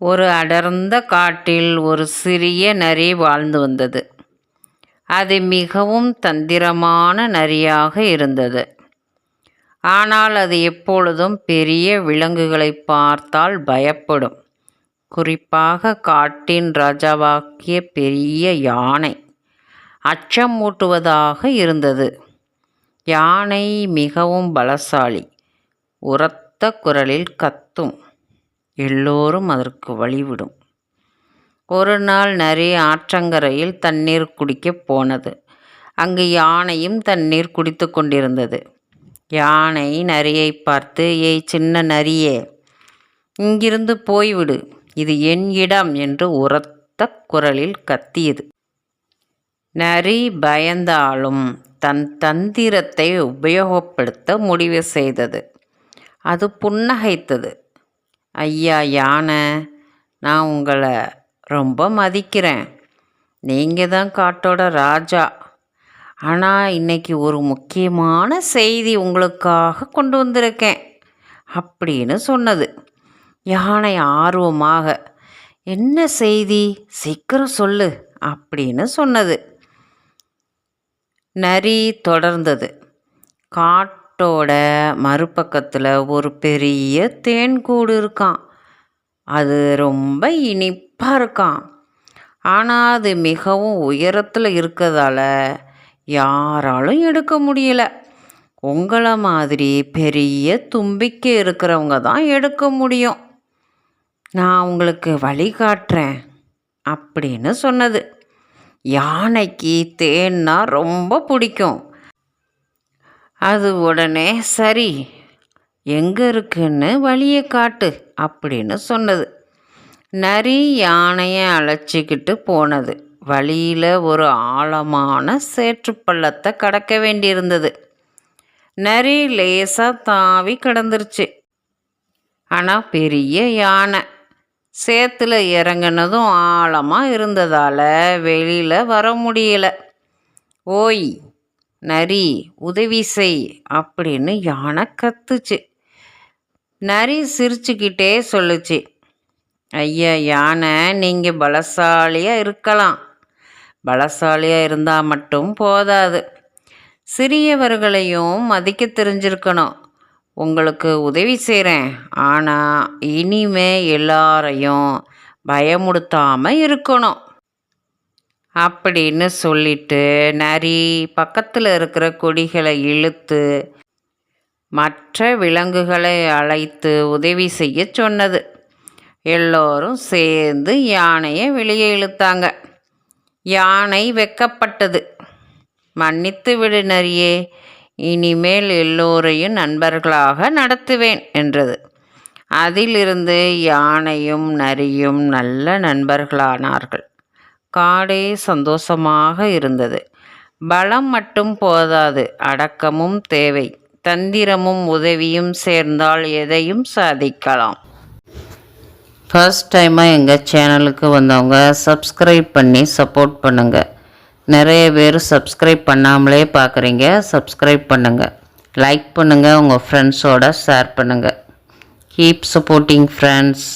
ஒரு அடர்ந்த காட்டில் ஒரு சிறிய நரி வாழ்ந்து வந்தது. அது மிகவும் தந்திரமான நரியாக இருந்தது. ஆனால் அது எப்பொழுதும் பெரிய விலங்குகளை பார்த்தால் பயப்படும். குறிப்பாக காட்டின் ராஜாவாக்கிய பெரிய யானை அச்சமூட்டுவதாக இருந்தது. யானை மிகவும் பலசாலி உரத்த குரலில் கத்தும். எல்லோரும் அதற்கு வழிவிடும். ஒரு நாள் நரி ஆற்றங்கரையில் தண்ணீர் குடிக்கப் போனது. அங்கு யானையும் தண்ணீர் குடித்து கொண்டிருந்தது. யானை நரியை பார்த்து ஏய் சின்ன நரியே இங்கிருந்து போய்விடு. இது என் இடம் என்று உரத்த குரலில் கத்தியது. நரி பயந்தாலும் தன் தந்திரத்தை உபயோகப்படுத்த முடிவு செய்தது. அது புன்னகைத்தது. ஐயா யானை நான் உங்களை ரொம்ப மதிக்கிறேன். நீங்கள் தான் காட்டோட ராஜா. ஆனால் இன்னைக்கு ஒரு முக்கியமான செய்தி உங்களுக்காக கொண்டு வந்திருக்கேன் அப்படின்னு சொன்னது. யானை ஆர்வமாக என்ன செய்தி? சீக்கிரம் சொல்லு அப்படின்னு சொன்னது. நரி தொடர்ந்தது. காட்டோட மறுபக்கத்தில் ஒரு பெரிய தேன்கூடு இருக்கான் அது ரொம்ப இனிப்பாக இருக்கான் ஆனால் அது மிகவும் உயரத்தில் இருக்கிறதால யாராலும் எடுக்க முடியல. உங்களை மாதிரி பெரிய தும்பிக்கை இருக்கிறவங்க தான் எடுக்க முடியும். நான் உங்களுக்கு வழி காட்டுறேன் அப்படின்னு சொன்னது. யானைக்கு தேன்னா ரொம்ப பிடிக்கும். அது உடனே சரி எங்கே இருக்குன்னு வழியை காட்டு அப்படின்னு சொன்னது. நரி யானையை அழைச்சிக்கிட்டு போனது. வழியில் ஒரு ஆழமான சேற்று பள்ளத்தை கடக்க வேண்டியிருந்தது. நரி லேசாக தாவி கடந்துருச்சு. ஆனால் பெரிய யானை. சேத்துல இறங்குனதும் ஆழமாக இருந்ததால் வெளியில் வர முடியல. ஓய் நரி உதவி செய் அப்படின்னு யானை கத்துச்சு. நரி சிரிச்சுக்கிட்டே சொல்லுச்சு. ஐயா யானை நீங்கள் பலசாலியாக இருக்கலாம். பலசாலியாக இருந்தால் மட்டும் போதாது. சிறியவர்களையும் மதிக்க தெரிஞ்சிருக்கணும். உங்களுக்கு உதவி செய்கிறேன் ஆனால் இனிமே எல்லாரையும் பயமுடுத்தாமல் இருக்கணும். அப்படின்னு சொல்லிட்டு நரி பக்கத்தில் இருக்கிற கொடிகளை இழுத்து மற்ற விலங்குகளை அழைத்து உதவி செய்ய சொன்னது. எல்லோரும் சேர்ந்து யானையை வெளியே இழுத்தாங்க. யானை வெக்கப்பட்டது. மன்னித்து விடு நரியே இனிமேல் எல்லோரையும் நண்பர்களாக நடத்துவேன் என்றது. அதிலிருந்து யானையும் நரியும் நல்ல நண்பர்களானார்கள். காடே சந்தோஷமாக இருந்தது. பலம் மட்டும் போதாது அடக்கமும் தேவை. தந்திரமும் உதவியும் சேர்ந்தால் எதையும் சாதிக்கலாம். ஃபர்ஸ்ட் டைமாக எங்கள் சேனலுக்கு வந்தவங்க சப்ஸ்கிரைப் பண்ணி சப்போர்ட் பண்ணுங்கள் நிறைய பேர் சப்ஸ்கிரைப் பண்ணாமலே பார்க்குறீங்க சப்ஸ்கிரைப் பண்ணுங்கள் லைக் பண்ணுங்கள் உங்கள் ஃப்ரெண்ட்ஸோட ஷேர் பண்ணுங்கள் கீப் சப்போர்ட்டிங் ஃப்ரெண்ட்ஸ்